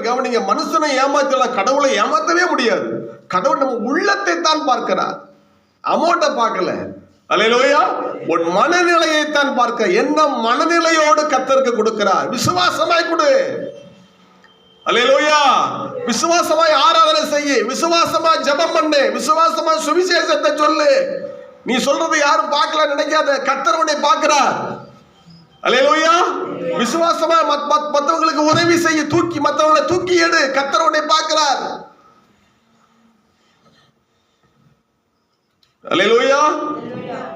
கவனிங்க மனுஷனை ஏமாத்தலாம் கடவுளை ஏமாத்தவே முடியாது. கடவுள் நம்ம உள்ளத்தை தான் பார்க்கிறார். அமௌண்ட்டை பார்க்கல. அலையிலோயா உன் மனநிலையை தான் பார்க்க. என்ன மனநிலையோடு கத்தருக்கு கொடுக்கிறார்? விசுவாசமாய் கொடு. அலையிலோயா விசுவாசமாய் ஆராதனை செய்ய விசுவாசமா ஜெபம் பண்ணு. விசுவாசமா சுவிசேஷத்தை சொல்லு. நீ சொல்றது யாரும் பார்க்கல நினைக்காத. கத்தர் உன்னை பார்க்கிறார். அலையலோயா விசுவாசமா மத்- மத்- உதவி செய்ய தூக்கி மற்றவங்களை தூக்கி எடு. கத்தர் உன்னை பார்க்கிறார். அலையலோயா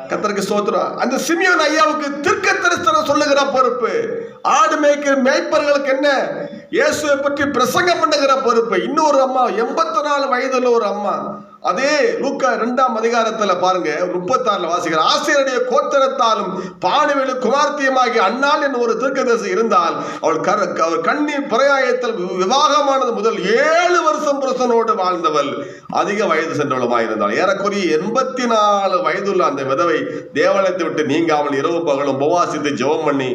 கத்தருக்கு சோத்ரா அந்த சிமியோன் ஐயாவுக்கு திருக்க தரிசனம் சொல்லுகிற பொறுப்பு. ஆடு மேய்க்கிற மேய்ப்பர்களுக்கு என்ன? இயேசுவை பற்றி பிரசங்கம் பண்ணுகிற பொறுப்பு. இன்னொரு அம்மா எண்பத்தி நாலு வயதுல ஒரு அம்மா. அதே லூக்கா இரண்டாம் அதிகாரத்துல பாருங்க முப்பத்தாறுல வாசிக்கிற ஆசிரியருடைய கோத்தரத்தாலும் பாடுவேலு குமார்த்தியமாகி அண்ணாள் என்ற ஒரு தீர்க்கதரிசி இருந்தால் அவள் கர அவர் கண்ணீர் பிரயாயத்தில் விவாகமானது முதல் ஏழு வருஷம் புருஷனோடு வாழ்ந்தவள் அதிக வயது சென்றவளுமாய் இருந்தாள் ஏறக்குறைய எண்பத்தி நாலு வயதுள்ள அந்த விதவை தேவாலயத்தை விட்டு நீங்காமல் இரவு பகலும் உபவாசித்து ஜெபம் பண்ணி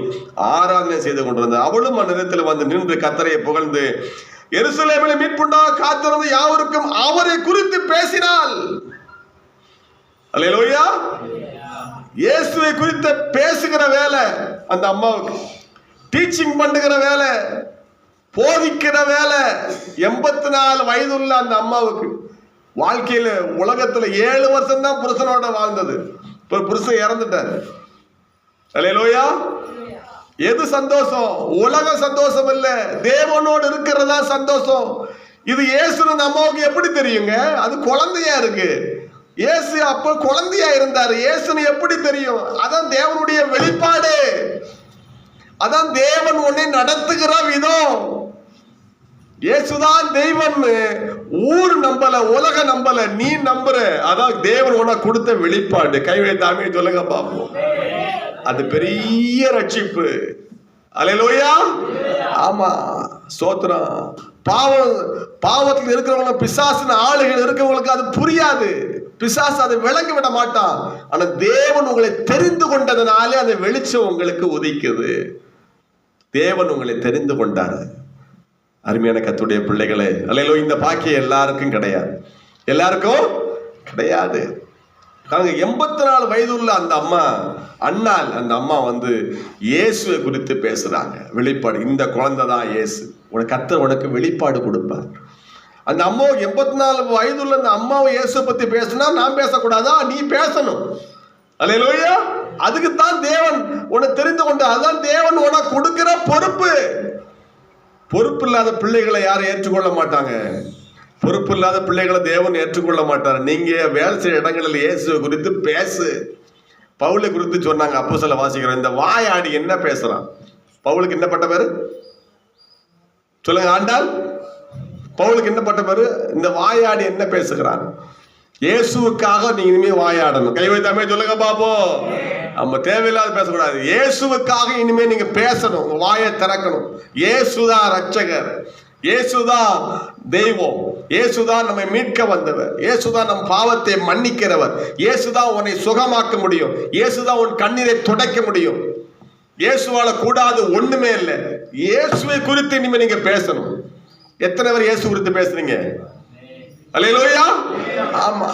ஆராதனை செய்து கொண்டிருந்தார் அவளும் அந்நிலத்தில் வந்து நின்று கத்தரையை புகழ்ந்து எருசலேமில் மீட்புண்டாக காத்திருந்த யாவருக்கும் அவரை குறித்து பேசினாள் அல்லையா இயேசுவை குறித்த பேசுகிற வேலை அந்த அம்மாவுக்கு. டீச்சிங் பண்ணுகிற வேலை போதிக்கிற வேலை எண்பத்தி நாலு வயது உள்ள அந்த அம்மாவுக்கு. வாழ்க்கையில உலகத்துல ஏழு வருஷம் தான் புருஷனோட வாழ்ந்தது. ஒரு புருஷன் இறந்துட்டாரு. அல்லையா எது சந்தோஷம்? உலக சந்தோஷம் இல்ல தேவனோடு இருக்கிறதா சந்தோஷம்? இது இயேசுன்னு அம்மாவுக்கு எப்படி தெரியுங்க? அது குழந்தையா இருக்கு. இயேசு அப்ப குழந்தையா இருந்தாரு. இயேசுன்னு எப்படி தெரியும்? அதான் தேவனுடைய வெளிப்பாடு. அதான் தேவன் உன்னை நடத்துகிற விதம். இயேசுதான் தெய்வம். ஊர் நம்பல உலக நம்பல நீ நம்புற. அதான் தேவன் உனக்கு கொடுத்த வெளிப்பாடு. கைவை தாமே சொல்லுங்க பாப்போம். அது பெரிய ரட்சிப்பு. அலையலோயா ஆமா ஸ்தோத்திரம். பாவம் பாவத்தில் இருக்கிறவங்க பிசாசின ஆளுகள் இருக்கிறவங்களுக்கு அது புரியாது. பிசாசு அதை விளங்க விட மாட்டான். ஆனா தேவன் உங்களை தெரிந்து கொண்டதுனாலே அந்த வெளிச்சம் உங்களுக்கு உதிக்குது. தேவன் உங்களை தெரிந்து கொண்டாரு. அருமையான கத்துடைய பிள்ளைகளே அலையலோ இந்த பாக்கியம் எல்லாருக்கும் கிடையாது. எல்லாருக்கும் கிடையாது. தாங்க எண்பத்தி நாலு வயதுள்ள அந்த அம்மா அண்ணால் அந்த அம்மா வந்து இயேசுவை குறித்து பேசுறாங்க. வெளிப்பாடு இந்த குழந்தை தான் இயேசு. உனக்கு கத்தர் உனக்கு வெளிப்பாடு கொடுப்பார். அந்த அம்மாவுக்கு எண்பத்தி நாலு வயதுள்ள அந்த அம்மாவை இயேசுவை பத்தி பேசினா நான் பேசக்கூடாதா? நீ பேசணும். அல்லையா அதுக்கு தான் தேவன் உன்னை தெரிந்து கொண்டு அதுதான் தேவன் உனக்கு கொடுக்கிற பொறுப்பு. பொறுப்பு இல்லாத பிள்ளைகளை யாரும் ஏற்றுக்கொள்ள மாட்டாங்க. பொறுப்பு இல்லாத பிள்ளைகளை தேவன் ஏற்றுக்கொள்ள மாட்டார். நீங்க வேலை செய்ய இடங்களில் இயேசுவை குறித்து பேசு. பவுலை குறித்து சொன்னாங்க அப்போ சில வாசிக்கிறோம். இந்த வாயாடி என்ன பேசுறான்? பவுலுக்கு என்ன பட்ட பேரு? சொல்லுங்க ஆண்டால் பவுலுக்கு என்ன பட்ட பேரு? இந்த வாயாடி என்ன பேசுகிறான்? இயேசுவுக்காக நீங்க இனிமே வாயாடணும். கை வைத்தாமே சொல்லுங்க பாப்போம் நம்ம தேவையில்லாத பேசக்கூடாது. இயேசுவுக்காக இனிமே நீங்க பேசணும். வாயை திறக்கணும். இயேசுதான் ரட்சகர். இயேசுதான் தெய்வம். இயேசுதான் நம்மை மீட்க வந்தவர். இயேசுதான் நம் பாவத்தை மன்னிக்கிறவர். இயேசுதான் உன்னை சுகமாக்க முடியும். இயேசுதான் உன் கண்ணீரை துடைக்க முடியும். இயேசுவால கூடாது ஒண்ணுமே இல்லை. இயேசுவை குறித்து இனிமே நீங்க பேசணும். எத்தனை பேர் இயேசு குறித்து பேசுறீங்க? அலையிலோயா ஆமா.